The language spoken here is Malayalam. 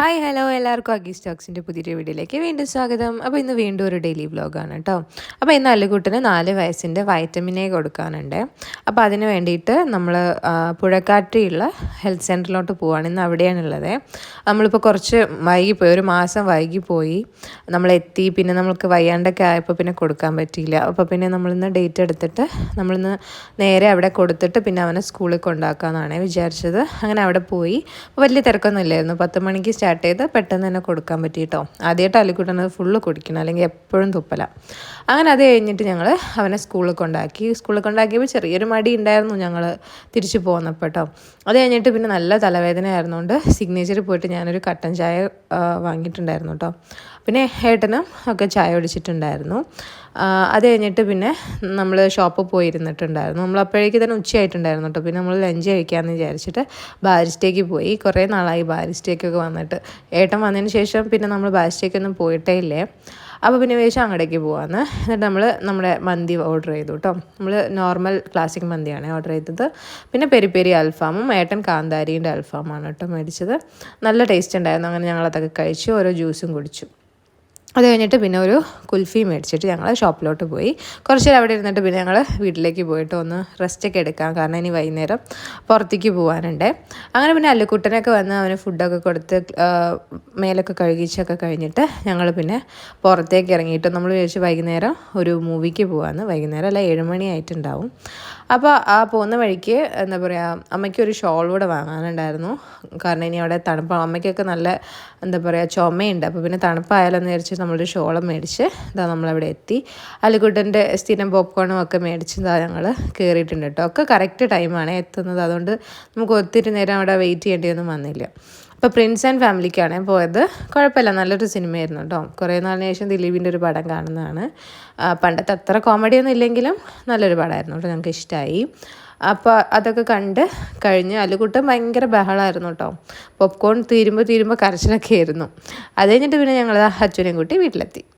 ഹായ് ഹലോ എല്ലാവർക്കും അഗി സ്റ്റോക്സിന്റെ പുതിയൊരു വീഡിയോയിലേക്ക് വീണ്ടും സ്വാഗതം. അപ്പോൾ ഇന്ന് വീണ്ടും ഒരു ഡെയിലി വ്ലോഗാണ് കേട്ടോ അപ്പോൾ ഇന്ന് അല്ലുകുട്ടിന് നാല് വയസ്സിന്റെ വൈറ്റമിനെ കൊടുക്കാനുണ്ട്. അപ്പോൾ അതിന് വേണ്ടിയിട്ട് നമ്മൾ പുഴക്കാട്ടിയുള്ള ഹെൽത്ത് സെന്ററിലോട്ട് പോവാണ് ഇന്ന് അവിടെയാണുള്ളത് നമ്മളിപ്പോൾ കുറച്ച് വൈകിപ്പോയി ഒരു മാസം വൈകിപ്പോയി. നമ്മളെത്തി പിന്നെ നമ്മൾക്ക് വയ്യാണ്ടൊക്കെ ആയപ്പോൾ പിന്നെ കൊടുക്കാൻ പറ്റിയില്ല. അപ്പോൾ പിന്നെ നമ്മളിന്ന് ഡേറ്റ് എടുത്തിട്ട് നമ്മളിന്ന് നേരെ അവിടെ കൊടുത്തിട്ട് പിന്നെ അവനെ സ്കൂളിൽ കൊണ്ടാക്കാമെന്നാണ് വിചാരിച്ചത്. അങ്ങനെ അവിടെ പോയി. വലിയ തിരക്കൊന്നും ഇല്ലായിരുന്നു പത്ത് മണിക്ക് ചെയ്ത് പെട്ടെന്ന് തന്നെ കൊടുക്കാൻ പറ്റി കേട്ടോ ആദ്യമായിട്ട് അലിക്കുട്ടനത് ഫുള്ള് കുടിക്കണം അല്ലെങ്കിൽ എപ്പോഴും തുപ്പല. അങ്ങനെ അത് കഴിഞ്ഞിട്ട് ഞങ്ങൾ അവനെ സ്കൂളിൽ കൊണ്ടാക്കി. സ്കൂളിൽ കൊണ്ടാക്കിയപ്പോൾ ചെറിയൊരു മടി ഉണ്ടായിരുന്നു ഞങ്ങൾ തിരിച്ചു പോകുന്നപ്പോൾ കേട്ടോ അത് കഴിഞ്ഞിട്ട് പിന്നെ നല്ല തലവേദന ആയിരുന്നുകൊണ്ട് സിഗ്നേച്ചറിൽ പോയിട്ട് ഞാനൊരു കട്ടൻ ചായ വാങ്ങിയിട്ടുണ്ടായിരുന്നു കേട്ടോ പിന്നെ ഏട്ടനും ഒക്കെ ചായ ഒടിച്ചിട്ടുണ്ടായിരുന്നു അത് കഴിഞ്ഞിട്ട് പിന്നെ നമ്മൾ ഷോപ്പിൽ പോയിരുന്നിട്ടുണ്ടായിരുന്നു. നമ്മൾ അപ്പോഴേക്ക് തന്നെ ഉച്ചയായിട്ടുണ്ടായിരുന്നു കേട്ടോ. പിന്നെ നമ്മൾ ലഞ്ച് കഴിക്കാമെന്ന് വിചാരിച്ചിട്ട് ബാരിസ്റ്റേക്ക് പോയി. കുറേ നാളായി ബാരിസ്റ്റേക്കൊക്കെ വന്നിട്ട്. ഏട്ടൻ വന്നതിന് ശേഷം പിന്നെ നമ്മൾ ബാരിസ്റ്റേക്കൊന്നും പോയിട്ടേ ഇല്ലേ? അപ്പോൾ പിന്നെ വേഷം അങ്ങടേക്ക് പോകാമെന്ന് എന്നിട്ട് നമ്മൾ നമ്മുടെ മന്തി ഓർഡർ ചെയ്തു കേട്ടോ. നമ്മൾ നോർമൽ ക്ലാസിക് മന്തിയാണ് ഓർഡർ ചെയ്തത്. പിന്നെ പെരി പെരി അൽഫാമും ഏട്ടൻ കാന്താരീന്റെ അൽഫാമാണ് കേട്ടോ മേടിച്ചത്. നല്ല ടേസ്റ്റ് ഉണ്ടായിരുന്നു. അങ്ങനെ ഞങ്ങളതൊക്കെ കഴിച്ചു ഓരോ ജ്യൂസും കുടിച്ചു. അത് കഴിഞ്ഞിട്ട് പിന്നെ ഒരു കുൽഫി മേടിച്ചിട്ട് ഞങ്ങൾ ഷോപ്പിലോട്ട് പോയി. കുറച്ച് നേരം അവിടെ ഇരുന്നിട്ട് പിന്നെ ഞങ്ങൾ വീട്ടിലേക്ക് പോയിട്ട് ഒന്ന് റെസ്റ്റൊക്കെ എടുക്കാം. കാരണം ഇനി വൈകുന്നേരം പുറത്തേക്ക് പോകാനുണ്ട് അങ്ങനെ പിന്നെ അല്ലുക്കുട്ടനൊക്കെ വന്ന് അവന് ഫുഡൊക്കെ കൊടുത്ത് മേലൊക്കെ കഴുകിച്ചൊക്കെ കഴിഞ്ഞിട്ട് ഞങ്ങൾ പിന്നെ പുറത്തേക്ക് ഇറങ്ങിയിട്ട് നമ്മൾ വിചാരിച്ച് വൈകുന്നേരം ഒരു മൂവിക്ക് പോകാമെന്ന് വൈകുന്നേരം അല്ല ഏഴുമണി ആയിട്ടുണ്ടാവും. അപ്പോൾ ആ പോകുന്ന വഴിക്ക് എന്താ പറയുക അമ്മയ്ക്ക് ഒരു ഷോൾ കൂടെ വാങ്ങാനുണ്ടായിരുന്നു. കാരണം ഇനി അവിടെ തണുപ്പ് അമ്മയ്ക്കൊക്കെ നല്ല എന്താ പറയുക ചുമയുണ്ട്. അപ്പോൾ പിന്നെ തണുപ്പായാലെന്ന് വിചാരിച്ച് നമ്മളൊരു ഷോളം മേടിച്ച് ഇതാ നമ്മളവിടെ എത്തി. അലിക്കുട്ടന്റെ സ്ഥിരം പോപ്കോണും ഒക്കെ മേടിച്ച് ഇതാ ഞങ്ങൾ കയറിയിട്ടുണ്ട് കേട്ടോ. ഒക്കെ കറക്റ്റ് ടൈമാണ് എത്തുന്നത്. അതുകൊണ്ട് നമുക്ക് ഒത്തിരി നേരം അവിടെ വെയിറ്റ് ചെയ്യേണ്ടിയൊന്നും വന്നില്ല. ഇപ്പോൾ പ്രിൻസ് ആൻഡ് ഫാമിലിക്കാണ് പോയത്. കുഴപ്പമില്ല നല്ലൊരു സിനിമയായിരുന്നു കേട്ടോ കുറേ നാളിന് ശേഷം ദിലീപിന്റെ ഒരു പടം കാണുന്നതാണ്. പണ്ടത്തെ അത്ര കോമഡിയൊന്നും ഇല്ലെങ്കിലും നല്ലൊരു പടമായിരുന്നു കേട്ടോ ഞങ്ങൾക്ക് ഇഷ്ടമായി അപ്പോൾ അതൊക്കെ കണ്ട് കഴിഞ്ഞ് അല്ലുകുട്ടൻ ഭയങ്കര ബഹളമായിരുന്നു കേട്ടോ പോപ്കോൺ തീരുമ്പോൾ തീരുമ്പോൾ കരച്ചിലൊക്കെ ആയിരുന്നു. അത് കഴിഞ്ഞിട്ട് പിന്നെ ഞങ്ങൾ അച്ഛനെയും കൂട്ടി വീട്ടിലെത്തി.